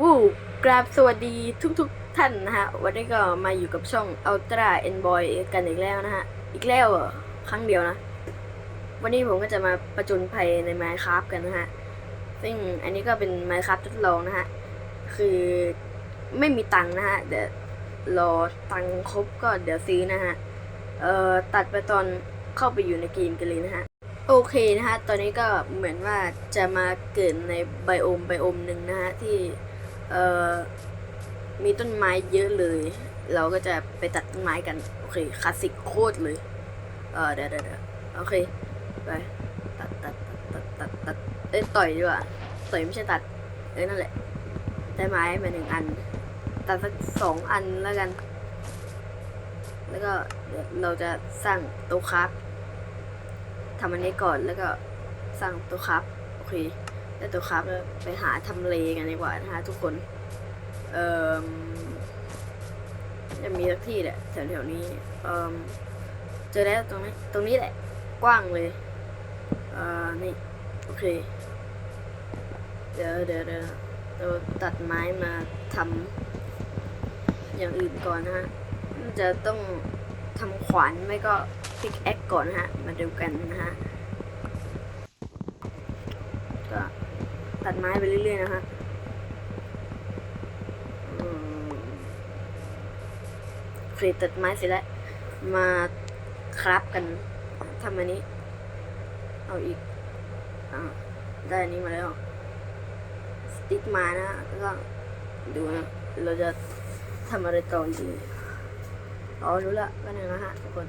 วู้กราบสวัสดีทุกๆทท่านนะฮะ วันนี้ก็มาอยู่กับช่อง Ultra N Boy กันอีกแล้วนะฮะ อีกแล้วครั้งเดียวนะ วันนี้ผมก็จะมาประจนภัยใน Minecraft กันนะฮะ ซึ่งอันนี้ก็เป็น Minecraft ทดลองนะฮะ คือไม่มีตังนะฮะ เดี๋ยวรอตังครบก็เดี๋ยวซื้อนะฮะ เอ่อ ตัดไปตอนเข้าไปอยู่ในเกมกันเลยนะฮะโอเคนะฮะ ตอนนี้ก็เหมือนว่าจะมาเกิดในไบโอมไบโอมหนึ่งนะฮะที่ เอ่อมีต้นไม้เยอะเลย เราก็จะไปตัดต้นไม้กัน โอเคคลาสสิกโคตรเลย เออเดี๋ยวเดี๋ยวโอเค ไปตัดตัดตัดตัดตัดตัดเอ้ยต่อยดีกว่าต่อยไม่ใช่ตัด เอ้ยนั่นแหละ ได้ไม้มาหนึ่งอัน ตัดสักสองอันแล้วกัน แล้วก็เดี๋ยวเราจะสร้างโต๊ะครับทำอันนี้ก่อนแล้วก็สร้างโต๊ะครับ โอเค ได้โต๊ะครับไปหาทำเลกันดีกว่านะคะทุกคน เอ่อจะมีสักที่แหละแถวๆนี้ เอ่อเจอแล้วตรงนี้ตรงนี้แหละ กว้างเลยเอ่อนี่ โอเค เดี๋ยวเดี๋ยวเดี๋ยวเราตัดไม้มาทำอย่างอื่นก่อนนะฮะน่าจะต้องทำขวานไม่ก็พิกแอคก่อนนะฮะ มาดูกันนะฮะ ก็ ตัดไม้ไปเรื่อยๆนะฮะอืมโอเคตัดไม้เสร็จแล้วมาครับกันทำอันนี้ เอาอีกอ่าได้อันนี้มาแล้ว สติ๊กมานะแล้วก็ดูนะ เราจะทำอะไรต่อดีอ๋อรู้ละก็นึงนะฮะทุกคน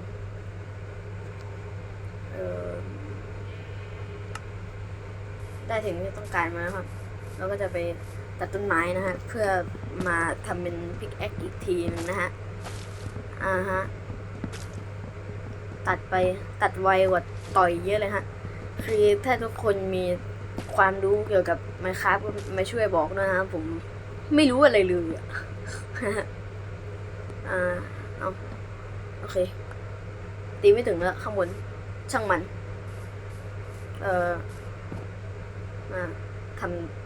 เออ ได้ถึงที่ต้องการมาแล้วครับ เราก็จะไปตัดต้นไม้นะฮะ เพื่อมาทำเป็นพิกแอคอีกทีนึงนะฮะ อ่าฮะ ตัดไปตัดไวกว่าต่อยเยอะเลยฮะ คือถ้าทุกคนมีความรู้เกี่ยวกับ Minecraft ก็มาช่วยบอกด้วยนะครับผมไม่รู้อะไรเลยอะอ่าเอาโอเค ตีไม่ถึงแล้วข้างบนช่างมัน เอ่อ มาท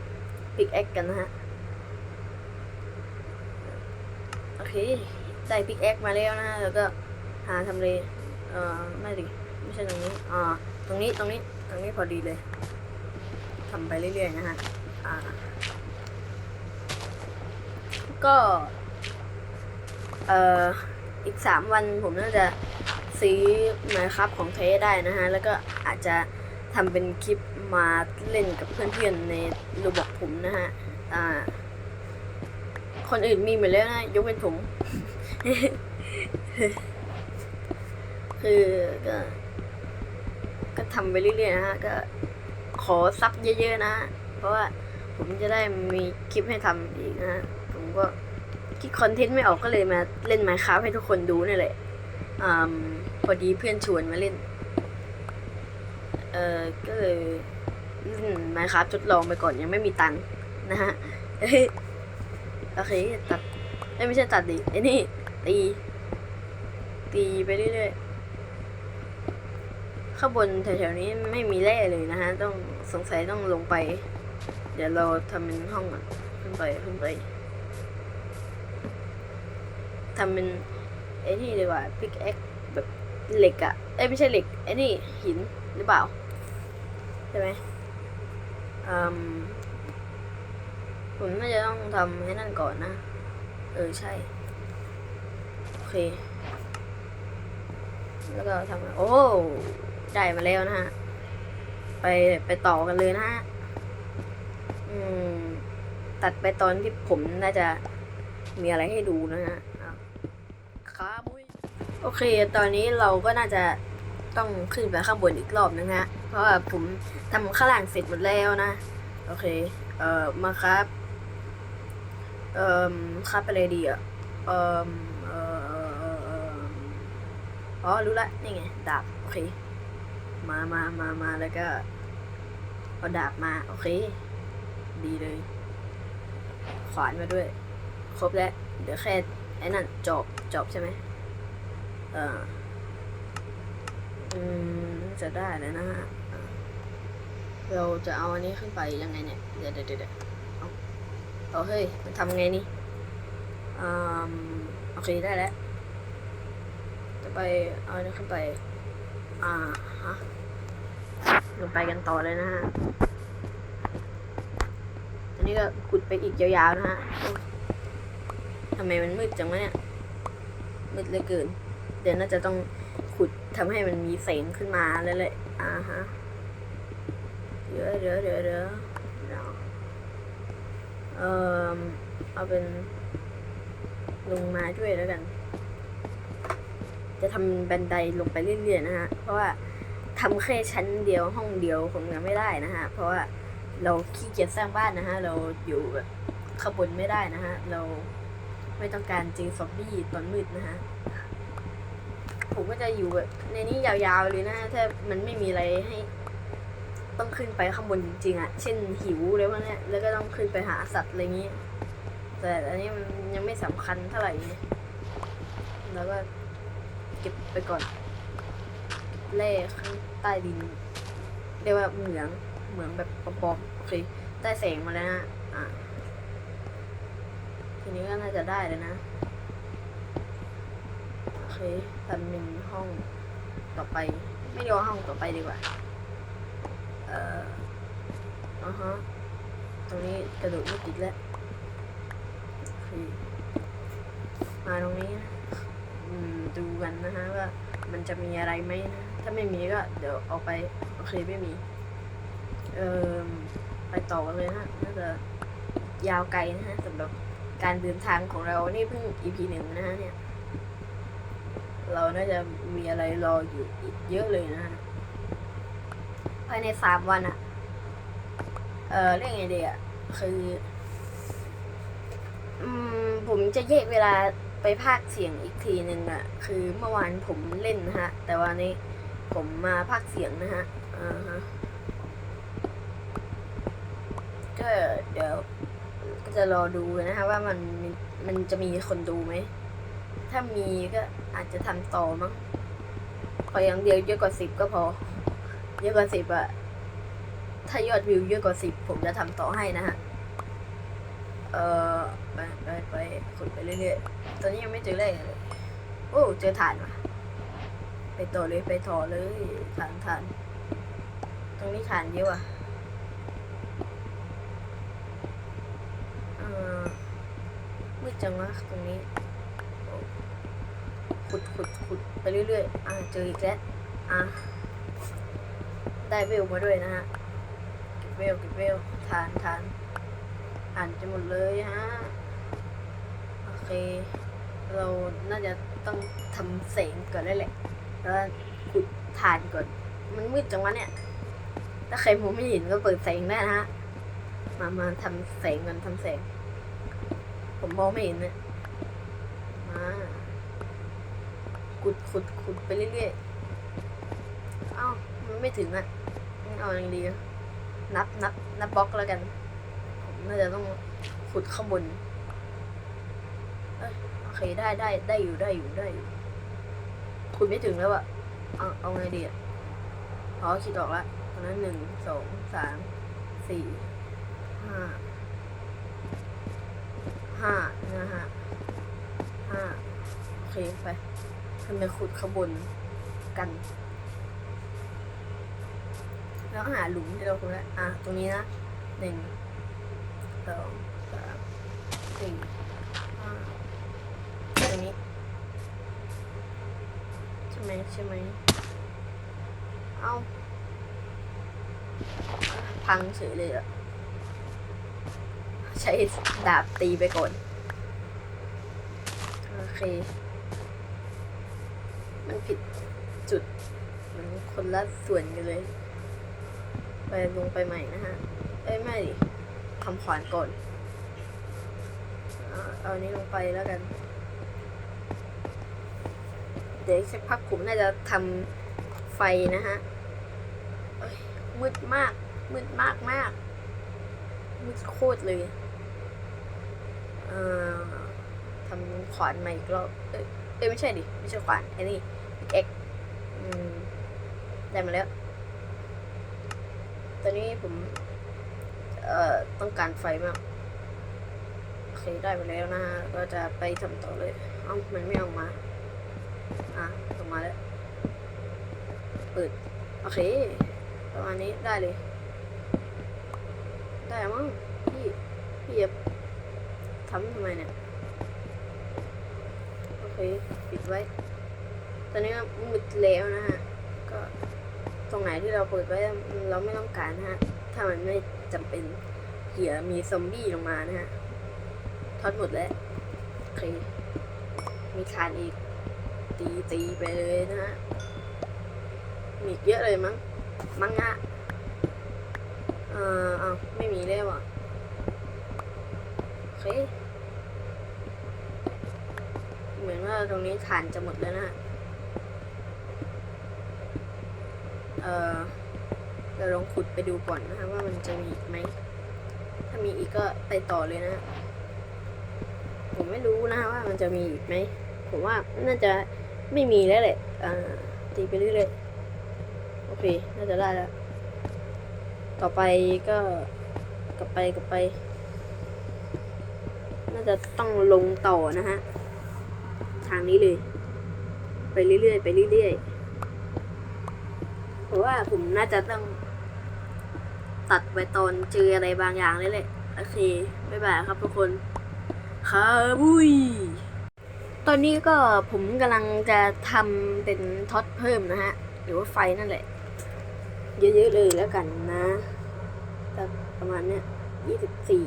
ำปิกแอคกันนะฮะ โอเค ได้ปิกแอคมาแล้วนะฮะ แล้วก็หาทำเล เอ่อ ไม่ดิ ไม่ใช่ตรงนี้ อ่า ตรงนี้ ตรงนี้ ตรงนี้พอดีเลยทำไปเรื่อยๆนะฮะ อ่า ก็ เอ่อ อีกสามวันผมน่าจะซื้อมครับของเทได้นะฮะ แล้วก็อาจจะทำเป็นคลิป มาเล่นกับเพื่อนๆในรูบอกผมนะฮะ อ่า คนอื่นมีหมดแล้วนะ ยกเว้นผม คือก็ ก็ทำไปเรื่อยๆนะฮะ ก็ขอซับเยอะๆนะ เพราะว่าผมจะได้มีคลิปให้ทำอีกนะฮะ ผมก็คิดคอนเทนต์ไม่ออกก็เลยมาเล่น Minecraft ให้ทุกคนดูนี่แหละอ่าพอดีเพื่อนชวนมาเล่น เออก็เลย เล่น Minecraft ทดลองไปก่อนยังไม่มีตังค์นะฮะโอเคตัดไม่ใช่ตัดดิไอ้นี่ตีตีไปเรื่อยๆข้างบนแถวๆนี้ไม่มีแร่เลยนะฮะ ต้องสงสัยต้องลงไป เดี๋ยวเราทำเป็นห้องก่อนขึ้นไปขึ้นไปทำเป็นไอ้นี่ดีกว่าพิกแอคแบบเหล็กอะเอ้ยไม่ใช่เหล็กไอ้นี่หินหรือเปล่าใช่ไหม ผมน่าจะต้องทำให้นั่นก่อนนะ เออใช่ โอเค แล้วก็ทำโอ้ ได้มาแล้วนะฮะ ไปไปต่อกันเลยนะฮะอืมตัดไปตอนที่ผมน่าจะมีอะไรให้ดูนะฮะครับโอเค ตอนนี้เราก็น่าจะต้องขึ้นไปข้างบนอีกรอบนึงฮะเพราะว่าผมทำข้างล่างเสร็จหมดแล้วนะ โอเค เอ่อ มาครับ เอ่อครับไปเลยดีอะเอ่อเอ่อเอ่ออ๋อ รู้ละ นี่ไง ดาบ โอเค มามามามาแล้วก็ เอาดาบมา โอเค ดีเลย ขวานมาด้วย ครบแล้ว เดี๋ยวแค่ไอ้นั่นจบจบใช่ไหมเออ อืมจะได้แล้วนะฮะเราจะเอาอันนี้ขึ้นไปยังไงเนี่ย เดี๋ยวเดี๋ยวเดี๋ยวเอาเอาเฮ้ย มันทำไงนี่อืมโอเคได้แล้ว จะไปเอาอันนี้ขึ้นไป อ่าฮะเราไปกันต่อเลยนะฮะ อันนี้ก็ขุดไปอีกยาวๆนะฮะทำไมมันมืดจังวะเนี่ย มืดเหลือเกิน เดี๋ยวน่าจะต้อง ทำให้มันมีแสงขึ้นมาเลยเลยๆอ่าฮะเดี๋ยวเดี๋ยวเดี๋ยวเดี๋ยวเอ่อเอาเป็นลงมาด้วยแล้วกัน จะทำบันไดลงไปเรื่อยๆนะฮะ เพราะว่าทำแค่ชั้นเดียวห้องเดียวคงยังไม่ได้นะฮะ เพราะว่าเราขี้เกียจสร้างบ้านนะฮะ เราอยู่แบบข้างบนไม่ได้นะฮะ เราไม่ต้องการเจอซอมบี้ตอนมืดนะฮะ ผมก็จะอยู่แบบในนี้ยาวๆเลยนะถ้ามันไม่มีอะไรให้ต้องขึ้นไปข้างบนจริงๆอะ่ะ เช่นหิวอะไรพวกเนี้ยแล้วก็ต้องขึ้นไปหาสัตว์อะไรอย่างงี้แต่อันนี้มันยังไม่สำคัญเท่าไหร่แล้วก็เก็บไปก่อนแร่ข้างใต้ดิน เรียกว่าเหมืองเหมืองแบบปลอมๆโอเคได้แสงมาแล้วนะอะทีนี้ก็น่าจะได้แล้วนะ เคทำเป็นห้องต่อไป ไม่เรียกว่าห้องต่อไปดีกว่า เอ่ออ่าฮะ ตรงนี้กระโดดไม่ติดแล้วมาตรงนี้ดูกันนะฮะว่ามันจะมีอะไรไหมนะ ถ้าไม่มีก็เดี๋ยวออกไป โอเคไม่มี เอ่อไปต่อกันเลยนะฮะน่าจะยาวไกลนะฮะสำหรับการเดินทางของเรา นี่เพิ่ง EP หนึ่งนะฮะเนี่ย เราน่าจะมีอะไรรออยู่อีกเยอะเลยนะฮะภายในสามวันอะเออเรื่องไงดีอะคือ อืม ผมจะแยกเวลาไปภาคเสียงอีกทีหนึ่งอะคือเมื่อวานผมเล่นนะฮะ แต่วันนี้ผมมาภาคเสียงนะฮะอ่าฮะก็เดี๋ยวก็จะรอดูนะฮะว่ามันมันจะมีคนดูไหม ถ้ามีก็อาจจะทำต่อมั้งขออย่างเดียวเยอะกว่าสิบก็พอ เยอะกว่าสิบอะถ้ายอดวิวเยอะกว่าสิบผมจะทำต่อให้นะฮะ เออไปไปไปขุดไปเรื่อยๆ ตอนนี้ยังไม่เจอเลยโอ้เจอฐานว่ะ ไปต่อเลยไปต่อเลยฐานฐาน ตรงนี้ฐานเยอะอะเออมืดจังวะตรงนี้ ขุดขุดขุดไปเรื่อยๆ อะเจออีกแล้วอะได้เวลมาด้วยนะฮะเก็บเวลเก็บเวลทานทานอ่านจะหมดเลยฮะ โอเค เราน่าจะต้องทำเสียงก่อนได้แหละ แล้วขุดทานก่อน มันมืดจังวะเนี่ย ถ้าใครมองไม่เห็นก็เปิดแสงได้นะฮะ มามาทำแสงกันทำแสง ผมมองไม่เห็นเนี่ยมา ขุดขุดไปเรื่อยๆ เอ้ามันไม่ถึงอะเอาอย่างดีนับนับนับบล็อกแล้วกัน ผมน่าจะต้องขุดข้างบนเอ้ยโอเคได้ได้ได้อยู่ได้อยู่ได้อยู่ ขุดไม่ถึงแล้วอะเอาเอาไงดีอะอ๋อคิดออกละตอนนั้นหนึ่งสองสามสี่ห้าห้านะฮะห้าโอเคไป ทำไปขุดข้างบนกัน แล้วหาหลุมที่เราคุยแล้วอะ ตรงนี้นะหนึ่งสองสามสี่ห้าตรงนี้ ใช่ไหมใช่ไหมเอาพังเฉยเลยอะใช้ดาบตีไปก่อน โอเค มันผิดจุด มันคนละส่วนกันเลย ไปลงไปใหม่นะฮะ เอ้ยไม่ดิทำขวานก่อน เอาอันนี้ลงไปแล้วกัน เดี๋ยวสักพักผมน่าจะทำไฟนะฮะมืดมาก มืดมากมากมืดโคตรเลยเอ่อทำขวานใหม่อีกรอบเอ้ย เอ้ยไม่ใช่ดิไม่ใช่ขวานไอ้นี่เอ็กอืมได้มาแล้ว ตอนนี้ผม เอ่อ ต้องการไฟมากได้ไปแล้วนะฮะก็จะไปทำต่อเลย เอ้า มันไม่ออกมา อะออกมาแล้ว เปิด โอเค ประมาณนี้ได้เลย ได้แมั้งพี่ พี่อย่าทำทำไมเนี่ย โอเคปิดไว้ ตอนนี้มืดแล้วนะฮะ ก็ตรงไหนที่เราเปิดไว้เราไม่ต้องการนะฮะ ถ้ามันไม่จำเป็นเหียมีซอมบี้ลงมานะฮะทอดหมดแล้วโอเคมีคานอีก ตีตีไปเลยนะฮะ มีเยอะเลยมั้ง มั้งฮะเอ่อเอาไม่มีแล้วอะโอเค เหมือนว่าตรงนี้ฐานจะหมดแล้วนะฮะเอ่อเราลองขุดไปดูก่อนนะฮะว่ามันจะมีอีกไหม ถ้ามีอีกก็ไปต่อเลยนะฮะผมไม่รู้นะว่ามันจะมีอีกไหม ผมว่าน่าจะไม่มีแล้วแหละ อ่า ตีไปเรื่อยๆ โอเค น่าจะได้แล้ว ต่อไปก็กลับไปกลับไป น่าจะต้องลงต่อนะฮะ ทางนี้เลย ไปเรื่อยๆไปเรื่อยๆเพราะว่าผมน่าจะต้อง ตัดไปตอนเจออะไรบางอย่างเลยแหละโอเคบ๊ายบายครับทุกคนครับุยตอนนี้ก็ผมกำลังจะทำเป็นท็อตเพิ่มนะฮะ หรือว่าไฟนั่นแหละ เยอะๆเลยแล้วกันนะประมาณเนี้ยยี่สิบสี่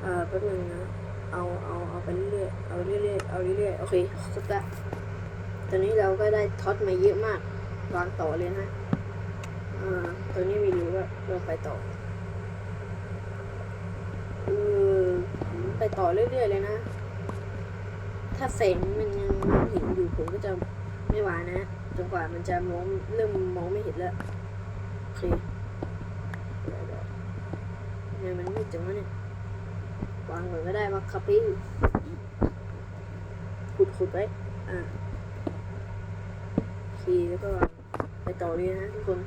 เอ่อแป๊บนึงนะ เอาเอาเอาไปเรื่อยๆเอาเรื่อยๆเอาเรื่อยๆโอเคครบละตอนนี้เราก็ได้ท็อตมาเยอะมากวางต่อเลยนะอ่าตัวนี้มีรูก็เราไปต่อเออไปต่อเรื่อยๆเลยนะ ถ้าแสงมันยังเห็นอยู่ผมก็จะไม่วานะจนกว่ามันจะมองเริ่มมองไม่เห็นแล้วโอเคเดี๋ยวๆเนี่ยมันมืดจังวะเนี่ย วางก่อนก็ได้ว่าครับพี่ขุดขุดไว้อ่าโอเคแล้วก็ไปต่อเลยนะทุกคน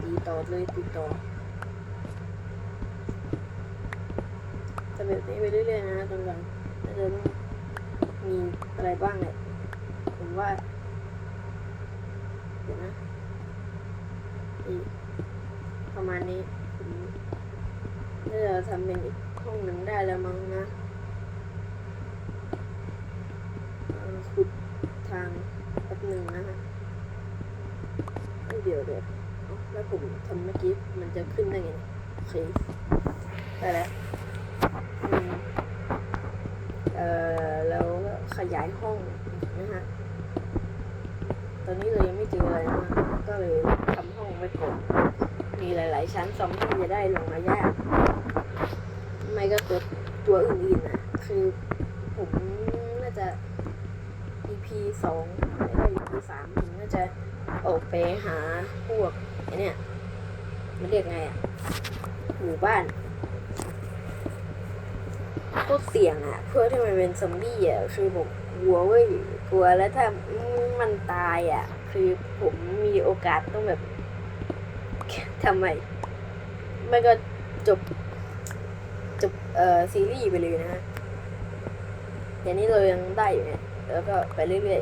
ตีต่อเลยตีต่อทำแบบนี้ไปเรื่อยๆนะจนกว่าน่าจะต้องมีอะไรบ้างแหละผมว่าเดี๋ยวนะประมาณนี้ ผมน่าจะทำเป็นอีกห้องหนึ่งได้แล้วมั้งนะขุดทางแป๊บหนึ่งนะฮะเอ้ยเดี๋ยวเดี๋ยวแล้วผมทำเมื่อกี้มันจะขึ้นได้ไงโอเคได้แล้วเออแล้วก็ขยายห้องนะฮะตอนนี้เรายังไม่เจออะไรนะก็เลยทำห้องไว้ก่อนมีหลาย ๆ ชั้นซอมบี้จะได้ลงมายาก ม่ก็ตัวตัวอื่นๆนะคือผมน่าจะ EP สองไม่ก็ EP สามผมน่าจะออกไปหาพวกไอเนี่ยมันเรียกไงอะหมู่บ้านโคตรเสี่ยงอะเพื่อที่มันเป็นซอมบี้อะคือผมกลัวเว้ยกลัวแล้วถ้ามันตายอะคือผมมีโอกาสต้องแบบทำไมไม่ก็จบ เอ่อซีรีส์ไปเลยนะฮะเดี๋ยวนี้เรายังได้อยู่เนี่ยแล้วก็ไปเรื่อย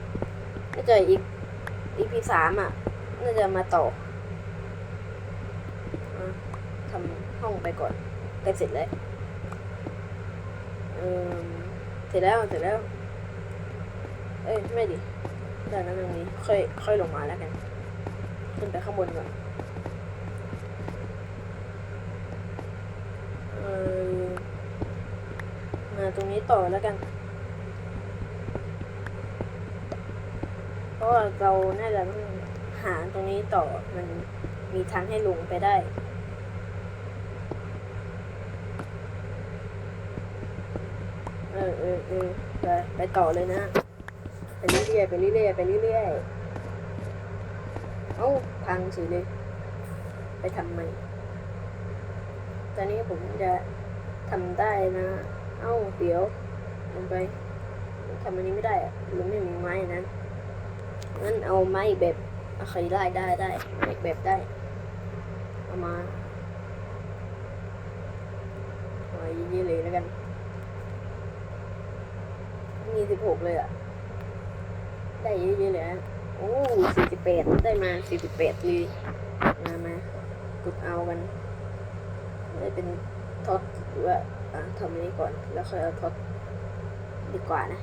ๆน่าจะอีก EP สามอะน่าจะมาต่อทำห้องไปก่อนใกล้เสร็จแล้วเออเสร็จแล้วเสร็จแล้ว เอ้ยไม่ดิแต่นั้นตรงนี้ค่อยค่อยลงมาแล้วกันขึ้นไปข้างบนก่อน เออมา ตรงนี้ต่อแล้วกัน เพราะว่าเราน่าจะต้องหาตรงนี้ต่อมันมีทางให้ลงไปได้เออเออเออไปไปต่อเลยนะ ไปเรื่อยๆไปเรื่อยๆไปเรื่อยๆเอ้าพังเฉยเลย ไปทำไมตอนนี้ผมจะทำได้นะ เอ้าเดี๋ยวลงไปทำอันนี้ไม่ได้อะมันไม่มีไม้นะงั้นเอาไม้อีกแบบโอเคได้ได้ได้ไม้อีกแบบได้เอามาดีเลยแล้วกัน มีสิบหกเลยอะ ได้เยอะๆเลยนะโอ้สี่สิบแปดได้มาสี่สิบแปดเลยมามากดเอากัน ได้เป็นท็อตหรือว่า อะทำอันนี้ก่อน แล้วค่อยเอาท็อตดีกว่านะ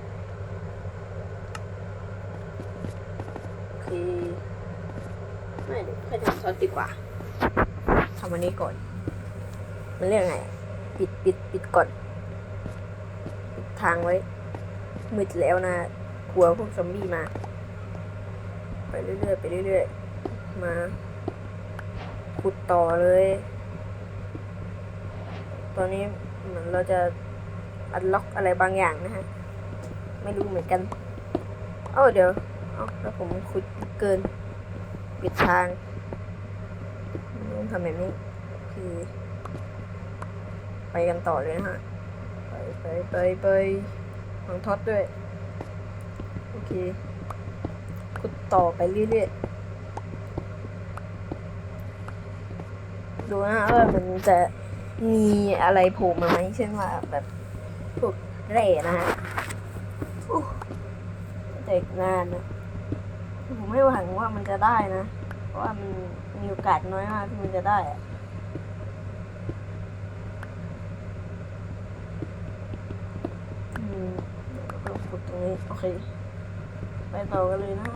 โอเค ไม่ค่อยทำท็อตดีกว่าทำอันนี้ก่อน มันเรียกไง ปิดปิดปิดก่อน ปิดทางไว้ มืดแล้วนะ กลัวพวกซอมบี้มา ไปเรื่อยๆไปเรื่อยๆ มาขุดต่อเลย ตอนนี้ เหมือนเราจะอัดล็อกอะไรบางอย่างนะฮะ ไม่รู้เหมือนกัน เอ้าเดี๋ยว เอ้าแล้วผมขุดเกิน ปิดทางต้องทำแบบนี้ คือ ไปกันต่อเลยนะฮะ ไปไปไปไปวางท็อตด้วย โอเคขุดต่อไปเรื่อยๆ ดูนะฮะว่ามันจะ มีอะไรโผล่มาไหมเช่นว่าแบบพวกแร่นะฮะอู้แต่อีกนานนะผมไม่หวังว่ามันจะได้นะ เพราะว่ามันมีโอกาสน้อยมากที่มันจะได้อะอืมเดี๋ยวเราขุดตรงนี้โอเคไปต่อกันเลยนะ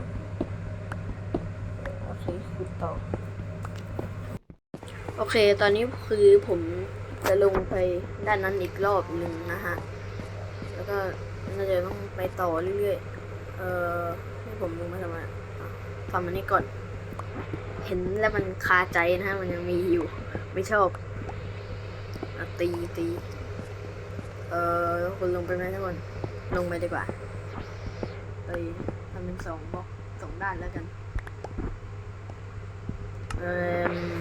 โอเคขุดต่อ โอเค ตอนนี้คือผมจะลงไปด้านนั้นอีกรอบหนึ่งนะฮะ แล้วก็น่าจะต้องไปต่อเรื่อยๆ เอ่อให้ผมลงมาทำไมอะทำอันนี้ก่อน เห็นแล้วมันคาใจนะฮะ มันยังมีอยู่ ไม่ชอบอตีตี เอ่อคุณลงไปไหมทุกคน ลงไปดีกว่าไปทำเป็นสองบล็อกสองด้านแล้วกัน เอ่อ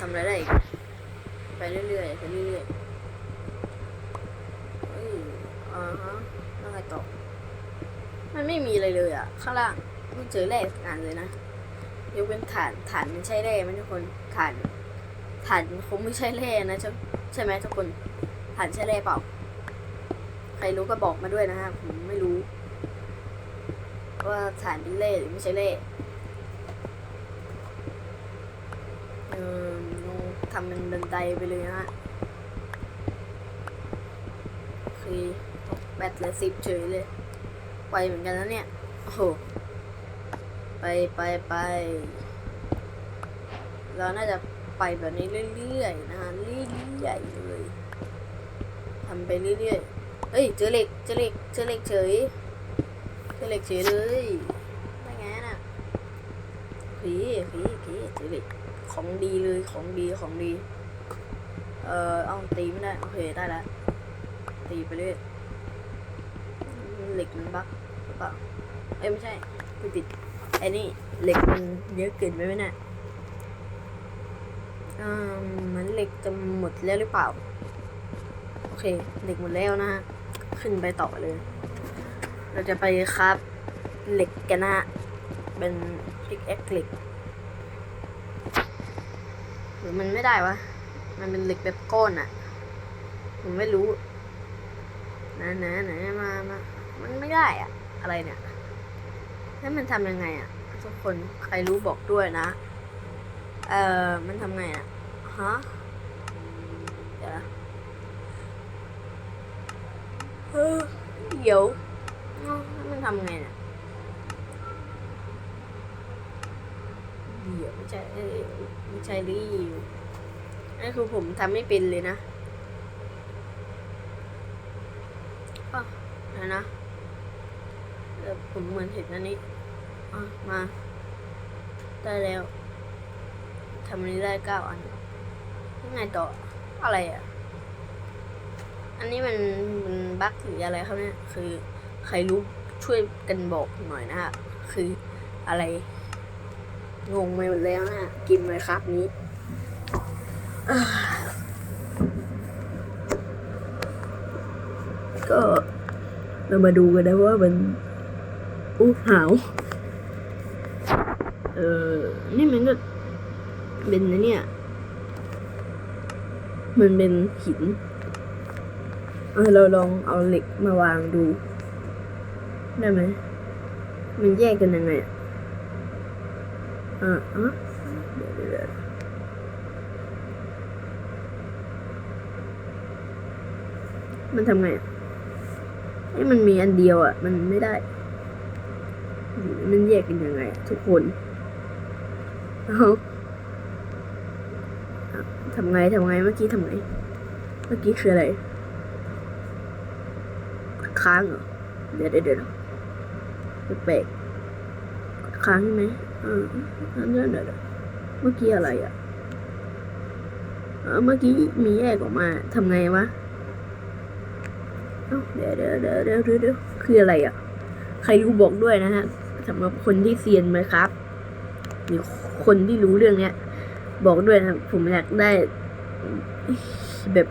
ทำอะไรได้อีกไปเรื่อยๆไปเรื่อยๆเฮ้ยอ่าฮะแล้วไงต่อมันไม่มีอะไรเลยอะ ข้างล่างไม่เจอแร่สักอันเลยนะยกเป็นฐานฐานมันใช่แร่ไหมทุกคนฐานฐานคงไม่ใช่แร่นะใช่ใช่ไหมทุกคนฐานใช่แร่เปล่า ใครรู้ก็บอกมาด้วยนะฮะผมไม่รู้ ว่าฐานเป็นเล่หรือไม่ใช่เล่เอออทำเป็นบันไดไปเลยนะฮะคือแบตเหลือสิบเฉยเลยไวเหมือนกันนะเนี่ย โอ้โห ไปไปไป เราน่าจะไปแบบนี้เรื่อยๆนะฮะ เรื่อยๆเลยทำไปเรื่อยๆ เฮ้ย เจอเหล็ก เจอเหล็ก เจอเหล็กเฉย เจอเหล็กเฉยเลยได้ไงน่ะผีผีผีเจอเหล็ก ของดีเลยของดีของดี เอ่อเอาตีไม่ได้ โอเค ได้แล้ว ตีไปเรื่อยเหล็กมันบักหรือเปล่าเอ้ยไม่ใช่กูติดไอ้นี่เหล็กมันเยอะเกินไปไหมเนี่ยอ่าเหมือนเหล็กจะหมดแล้วหรือเปล่า โอเคเหล็กหมดแล้วนะฮะขึ้นไปต่อเลย เราจะไปครับเหล็กกันนะเป็นพิกแอคเหล็ก รือมันไม่ได้วะ มันเป็นเหล็กแบบก้อนอะผมไม่รู้นะนะนะมามามันไม่ได้อะอะไรเนี่ยแล้วมันทำยังไงอะทุกคนใครรู้บอกด้วยนะ เอ่อมันทำไงอะฮะเดี๋ยวนะเออเดี๋ยวเอ้าแล้วมันทำไงเนี่ย เดี๋ยวไม่ใช่เอ้ยไม่ใช่รีวนั่นคือผมทำไม่เป็นเลยนะอะนะนะเออผมเหมือนเห็นอันนี้อะมาได้แล้วทำนนี้ได้เก้าอันยังไงต่ออะไรอะ อันนี้มันมันบั๊กหรืออะไรครับเนี่ย คือใครรู้ช่วยกันบอกหน่อยนะฮะ คืออะไร งงไปหมดแล้วนะฮะกินเลยครับนี้ก็เรามาดูกันนะว่ามันอู้หาว เออนี่มันก็เป็นนะเนี่ย มันเป็นหินเออเราลองเอาเหล็กมาวางดู ได้ไหม มันแยกกันยังไงอะ อ่าอะเดี๋ยวเดี๋ยวมันทำไงไอ้มันมีอันเดียวอะ มันไม่ได้ มันแยกกันยังไง ทุกคนเอาทำไงทำไงเมื่อกี้ทำไง เมื่อกี้คืออะไร ค้างเหรอ เดี๋ยวเดี๋ยวเดี๋ยวแปลกค้างใช่ไหม ออเดี๋ยวเดี๋ยวเมื่อกี้อะไรอะเมื่อกี้มีแยกออกมาทำไงวะเอ้าเดี๋ยวเดี๋ยวเดี๋ยวเดี๋ยวเดี๋ยวคืออะไรอะ ใครรู้บอกด้วยนะฮะสำหรับคนที่เซียนไหมครับ หรือคนที่รู้เรื่องเนี้ย บอกด้วยนะผมอยากได้แบบ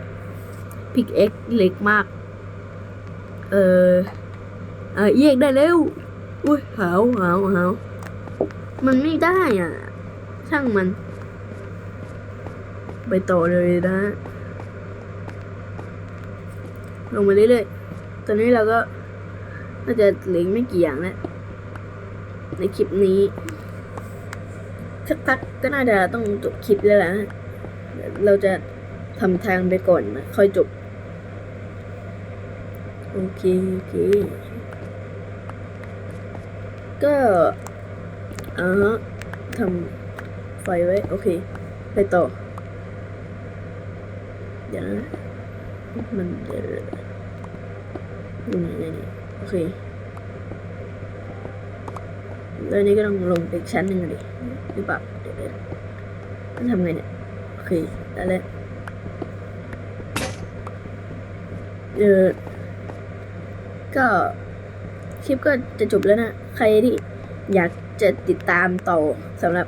พิกเอ็กเล็กมาก เออเออแยกได้แล้วอุ้ยหาวหาวหาว มันไม่ได้อะ ช่างมัน ไปต่อเลยนะ ลงมาเรื่อยๆ ตอนนี้เราก็น่าจะเหลือไม่กี่อย่างแล้วในคลิปนี้สักพักก็น่าจะต้องจบคลิปแล้วล่ะเดี๋ยวเราจะทำทางไปก่อนนะ ค่อยจบ โอเค โอเค ก็ อ่าฮะทำไฟไว้ โอเค ไปต่อ เดี๋ยวนะมันเดี๋ยวดูไหนไหนนี่โอเคแล้วนี่ก็ต้องลงไปอีกชั้นหนึ่งอะดิหรือเปล่าเดี๋ยวเดี๋ยวทำไงเนี่ย โอเคได้แล้วเออก็คลิปก็จะจบแล้วนะ ใครที่อยาก จะติดตามต่อสำหรับ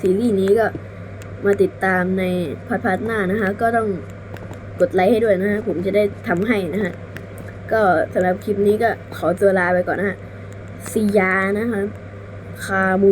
ซีรีส์นี้ก็มาติดตามในพาร์ทพาร์ทหน้านะคะ ก็ต้องกดไลค์ให้ด้วยนะฮะผมจะได้ทำให้นะฮะก็สำหรับคลิปนี้ก็ขอตัวลาไปก่อนนะฮะซียานะคะคามุย